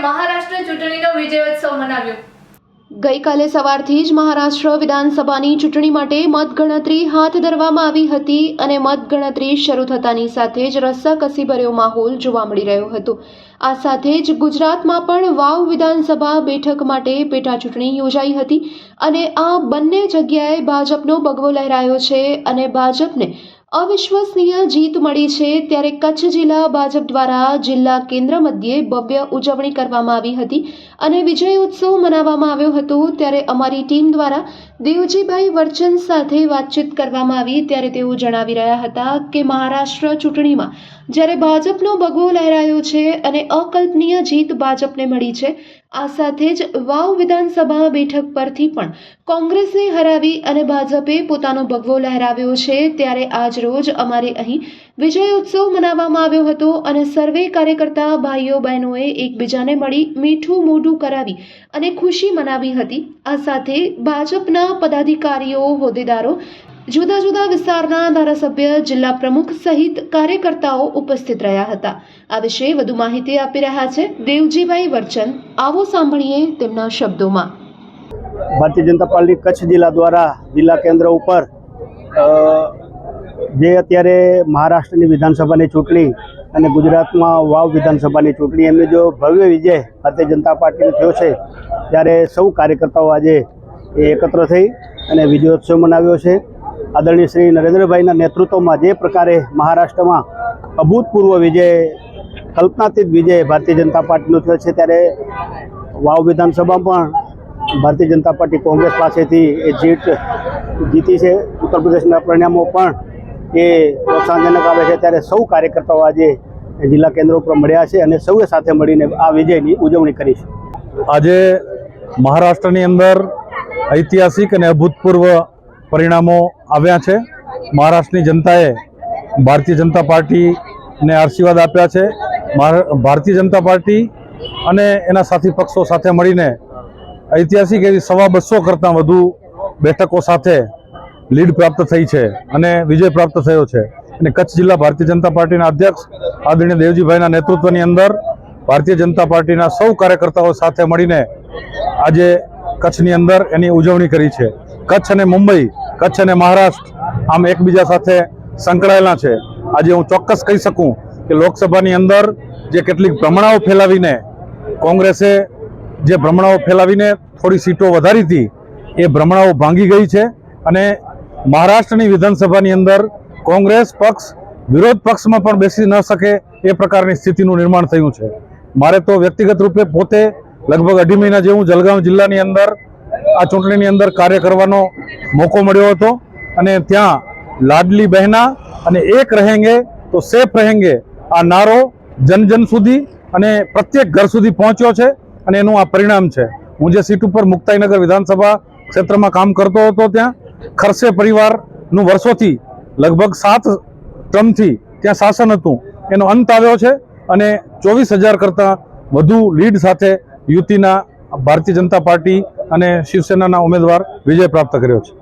મહારાષ્ટ્ર ચૂંટણીનો વિજયોત્સવ મનાવ્યો. ગઈકાલે સવારથી જ મહારાષ્ટ્ર વિધાનસભાની ચૂંટણી માટે મતગણતરી હાથ ધરવામાં આવી હતી અને મતગણતરી શરૂ થતાની સાથે જ રસ્સાકસીભર્યો માહોલ જોવા મળી રહ્યો હતો. આ સાથે જ ગુજરાતમાં પણ વાવ વિધાનસભા બેઠક માટે પેટા ચૂંટણી યોજાઈ હતી અને આ બંને જગ્યાએ ભાજપનો બગવો લહેરાયો છે અને ભાજપને અવિશ્વસનીય જીત મળી છે ત્યારે કચ્છ જિલ્લા ભાજપ દ્વારા જિલ્લા કેન્દ્ર મધ્યે ભવ્ય ઉજવણી કરવામાં આવી હતી અને વિજય ઉત્સવ મનાવવામાં આવ્યો હતો ત્યારે અમારી ટીમ દ્વારા દેવજીભાઈ વર્ચન સાથે વાતચીત કરવામાં આવી ત્યારે તેઓ જણાવી રહ્યા હતા કે મહારાષ્ટ્ર ચૂંટણીમાં જ્યારે ભાજપનો ભગવો લહેરાયો છે અને અકલ્પનીય જીત ભાજપને મળી છે, આ સાથે જ વાવ વિધાનસભા બેઠક પરથી પણ કોંગ્રેસને હરાવી અને ભાજપે પોતાનો ભગવો લહેરાવ્યો છે, ત્યારે આજ રોજ અમારે અહીં વિજય ઉત્સવ મનાવવામાં આવ્યો હતો અને સર્વે કાર્યકર્તા ભાઈઓ બહેનોએ એકબીજાને મળી મીઠું મોઢું કરાવી અને ખુશી મનાવી હતી. આ સાથે ભાજપના પદાધિકારીઓ, હોદ્દેદારો જુદા જુદા વિસ્તારના ધારાસભ્ય, જિલ્લા પ્રમુખ સહિત કાર્યકર્તાઓ ઉપસ્થિત રહ્યા હતા. આ વિશે વધુ માહિતી આપી રહ્યા છે દેવજીભાઈ વર્ચન. આવો સાંભળીએ તેમના શબ્દોમાં. ભારતીય જનતા પાર્ટી કચ્છ જિલ્લા દ્વારા જિલ્લા કેન્દ્ર ઉપર જે અત્યારે મહારાષ્ટ્રની વિધાનસભાની ચૂંટણી અને ગુજરાતમાં વાવ વિધાનસભાની ચૂંટણી, એમને જો ભવ્ય વિજય ભારતીય જનતા પાર્ટીનો થયો છે, ત્યારે સૌ કાર્યકર્તાઓ આજે એ એકત્ર થઈ અને વિજયોત્સવ મનાવ્યો છે. આદરણીય શ્રી નરેન્દ્રભાઈના નેતૃત્વમાં જે પ્રકારે મહારાષ્ટ્રમાં અભૂતપૂર્વ વિજય, કલ્પનાતીત વિજય ભારતીય જનતા પાર્ટીનો થયો છે, ત્યારે વાવ વિધાનસભામાં પણ ભારતીય જનતા પાર્ટી કોંગ્રેસ પાસેથી એ જીત જીતી છે. ઉત્તર પ્રદેશના પરિણામો પણ એ પ્રોત્સાહનજનક આવે છે. ત્યારે સૌ કાર્યકર્તાઓ આજે જિલ્લા કેન્દ્રો ઉપર મળ્યા છે અને સૌએ સાથે મળીને આ વિજયની ઉજવણી કરી છે. આજે મહારાષ્ટ્રની અંદર ઐતિહાસિક અને અભૂતપૂર્વ પરિણામો આવ્યા છે. મહારાષ્ટ્રની જનતાએ ભારતીય જનતા પાર્ટીને આશીર્વાદ આપ્યા છે. ભારતીય જનતા પાર્ટી અને એના સાથી પક્ષો સાથે મળીને ઐતિહાસિક એવી સવા બસો કરતાં વધુ બેઠકો સાથે લીડ પ્રાપ્ત થઈ છે અને વિજય પ્રાપ્ત થયો છે. અને કચ્છ જિલ્લા ભારતીય જનતા પાર્ટીના અધ્યક્ષ આદરણીય દેવજીભાઈના નેતૃત્વની અંદર ભારતીય જનતા પાર્ટીના સૌ કાર્યકર્તાઓ સાથે મળીને આજે કચ્છની અંદર એની ઉજવણી કરી છે. કચ્છ અને મુંબઈ, કચ્છ અને મહારાષ્ટ્ર આમ એકબીજા સાથે સંકળાયેલા છે. આજે હું ચોક્કસ કહી શકું કે લોકસભાની અંદર જે કેટલીક ભ્રમણાઓ ફેલાવીને કોંગ્રેસે જે ભ્રમણાઓ ફેલાવીને થોડી સીટો વધારી હતી, એ ભ્રમણાઓ ભાંગી ગઈ છે અને મહારાષ્ટ્રની વિધાનસભાની અંદર કોંગ્રેસ પક્ષ વિરોધ પક્ષમાં પણ બેસી ન શકે એ પ્રકારની સ્થિતિનું નિર્માણ થયું છે. મારે તો વ્યક્તિગત રૂપે પોતે લગભગ અઢી મહિના જેવું જલગાંવ જિલ્લાની અંદર આ ચૂંટણીની અંદર કાર્ય કરવાનો મોકો મળ્યો હતો અને ત્યાં લાડલી બહેના અને એક રહેંગે તો સેફ રહેંગે આ નારો જન જન સુધી અને પ્રત્યેક ઘર સુધી પહોંચ્યો છે અને એનું આ પરિણામ છે. હું જે સીટ ઉપર મુક્તાઈનગર વિધાનસભા ક્ષેત્રમાં કામ કરતો હતો ત્યાં ખરસે પરિવારનું વર્ષોથી લગભગ સાત ટર્મથી ત્યાં શાસન હતું. એનો અંત આવ્યો છે અને ચોવીસ હજાર કરતાં વધુ લીડ સાથે યુતિના ભારતીય જનતા પાર્ટી અને શિવસેનાના ઉમેદવાર વિજય પ્રાપ્ત કર્યો છે.